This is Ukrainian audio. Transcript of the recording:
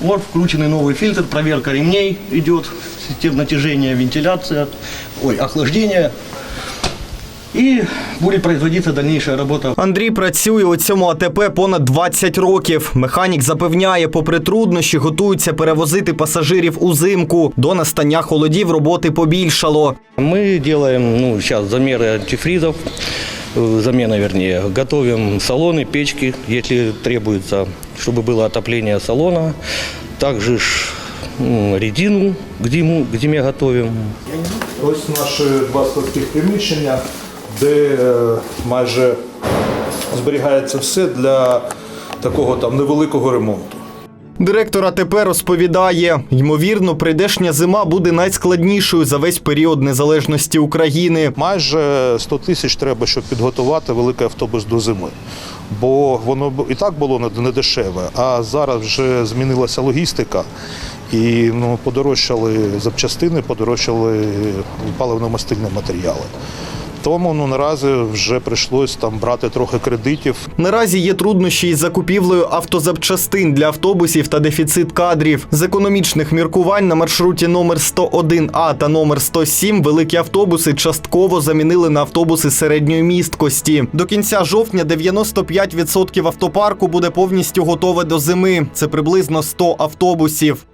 Вот включенный новый фильтр, проверка ремней идет, систем натяжения, вентиляция, ой, охлаждение. И будет производиться дальнейшая работа Андрій працює у цьому АТП понад 20 років. Механік запевняє, попри труднощі, готуються перевозити пасажирів узимку. До настання холодів роботи побільшало. Мы делаем, ну, сейчас замеры антифризов, э, замена, вернее, готовим салоны, печки, если требуется, чтобы было отопление салона. Также ж, м, резину к зиму, к зиме готовим. Ось наші два складських приміщення, де е, майже зберігається все для такого там невеликого ремонту. Директор АТП розповідає, ймовірно, прийдешня зима буде найскладнішою за весь період незалежності України. Майже 100 тисяч треба, щоб підготувати великий автобус до зими. Бо воно і так було не- дешеве, а зараз вже змінилася логістика. І ну, подорожчали запчастини, подорожчали паливно-мастильні матеріали. Тому ну, наразі вже прийшлось там брати трохи кредитів. Наразі є труднощі із закупівлею автозапчастин для автобусів та дефіцит кадрів. З економічних міркувань на маршруті номер 101А та номер 107 великі автобуси частково замінили на автобуси середньої місткості. До кінця жовтня 95% автопарку буде повністю готове до зими. Це приблизно 100 автобусів.